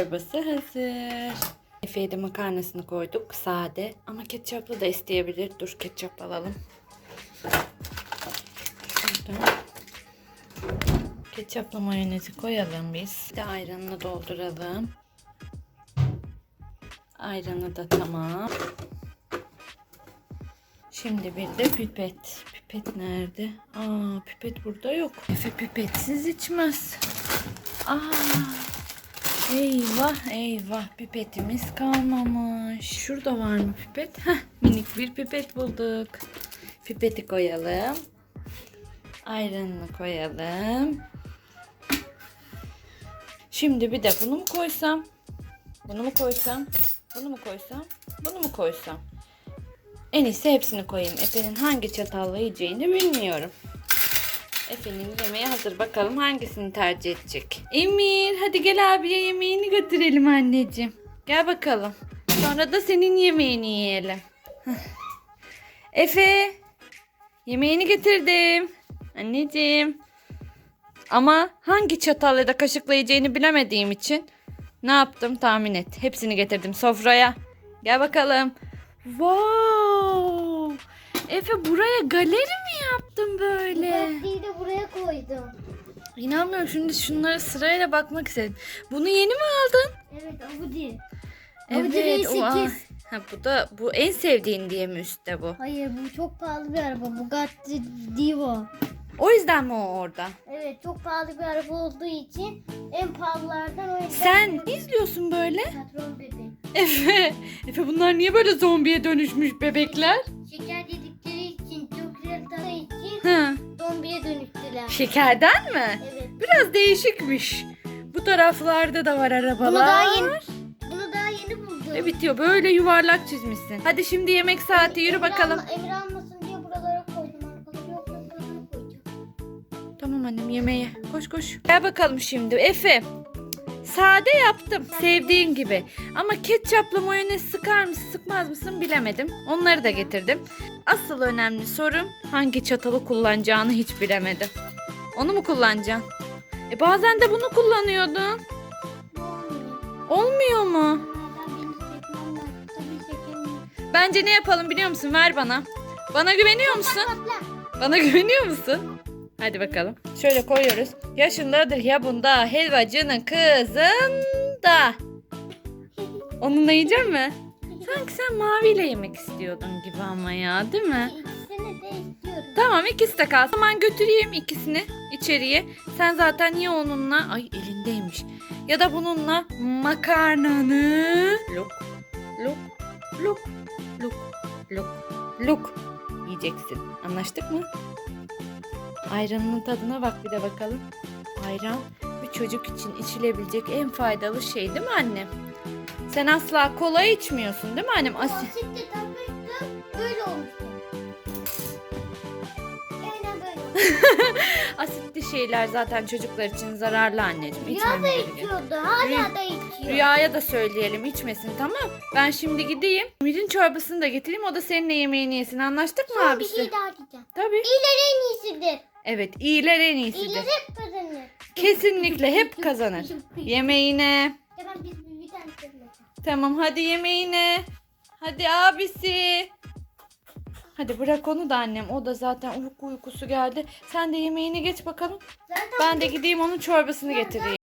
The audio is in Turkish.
Çorbası hazır. Efe'ye de makarnasını koyduk. Sade. Ama ketçaplı da isteyebilir. Dur ketçap alalım. Şurada. Ketçapla mayonezi koyalım biz. Bir de ayranını dolduralım. Ayranı da tamam. Şimdi bir de pipet. Pipet nerede? Aa pipet burada yok. Efe pipetsiz içmez. Aa Eyvah eyvah pipetimiz kalmamış. Şurada var mı pipet? Heh, minik bir pipet bulduk. Pipeti koyalım. Ayranını koyalım. Şimdi bir de bunu mu koysam? Bunu mu koysam? Bunu mu koysam? Bunu mu koysam? En iyisi hepsini koyayım. Efe'nin hangi çatalla yiyeceğini bilmiyorum. Efe'nin yemeği hazır. Bakalım hangisini tercih edecek. Emir hadi gel abiye yemeğini götürelim anneciğim. Gel bakalım. Sonra da senin yemeğini yiyelim. Efe yemeğini getirdim. Anneciğim. Ama hangi çatal ya da kaşıkla yiyeceğini bilemediğim için ne yaptım tahmin et. Hepsini getirdim sofraya. Gel bakalım. Wow! Efe buraya galeri yaptın böyle? Tatlıyı da buraya koydum. İnanmıyorum şimdi şunlara sırayla bakmak istedim. Bunu yeni mi aldın? Evet Audi. Evet. Audi R8. o- aa. Ha, bu da bu en sevdiğin diye mi üstte bu? Hayır bu çok pahalı bir araba. Bugatti Divo. O yüzden mi o orada? Evet çok pahalı bir araba olduğu için en pahalılardan o yüzden. Sen ne izliyorsun böyle? Patron bebek. Efe. Efe bunlar niye böyle zombiye dönüşmüş bebekler? Şekerden mi? Evet. Biraz değişikmiş. Bu taraflarda da var arabalar. Bunu daha yeni, bunu daha yeni buldum. Ve bitiyor. Böyle yuvarlak çizmişsin. Hadi şimdi yemek saati yürü Emir bakalım. alma- Emir almasın diye buralara koydum. Arkaları yok yok buralara koyacağım. Tamam annem yemeğe. Koş koş. Gel bakalım şimdi. Efe. Sade yaptım. Sevdiğin gibi. Ama ketçapla mayonez sıkar mısın sıkmaz mısın bilemedim. Onları da getirdim. Asıl önemli sorun hangi çatalı kullanacağını hiç bilemedim. Onu mu kullanacaksın? E bazen de bunu kullanıyordun. Olmuyor? Mu? Bence ne yapalım biliyor musun? Ver bana. Bana güveniyor musun? Bana güveniyor musun? Hadi bakalım. Şöyle koyuyoruz. Yaşındadır ya bunda helvacının kızında. Onunla yiyecek mi? Sanki sen maviyle yemek istiyordun gibi ama ya değil mi? İkisini de. Tamam ikisi de kalsın. Hemen götüreyim ikisini içeriye. Sen zaten ye onunla. Ay elindeymiş. Ya da bununla makarnanı. Luk, luk, luk, luk, luk, luk yiyeceksin. Anlaştık mı? Ayranının tadına bak bir de bakalım. Ayran bir çocuk için içilebilecek en faydalı şey değil mi annem? Sen asla kola içmiyorsun değil mi annem? Asil. Asitli şeyler zaten çocuklar için zararlı anneciğim. Rüya da İçmemeleri gerekiyor. içiyordu. Hala da içiyor. Rüyaya da söyleyelim içmesin tamam. Ben şimdi gideyim. Mirin çorbasını da getireyim. O da seninle yemeğini yesin. Anlaştık mı Son bir abisi? şey daha diyeceğim. Tabii. İyiler en iyisidir. Evet iyiler en iyisidir. İyiler hep kazanır. Kesinlikle hep kazanır. Yemeğine. Tamam biz bir, tane. Tamam hadi yemeğine. Hadi abisi. Hadi bırak onu da annem. O da zaten uyku uykusu geldi. Sen de yemeğini geç bakalım. Zaten Ben de gideyim onun çorbasını getireyim.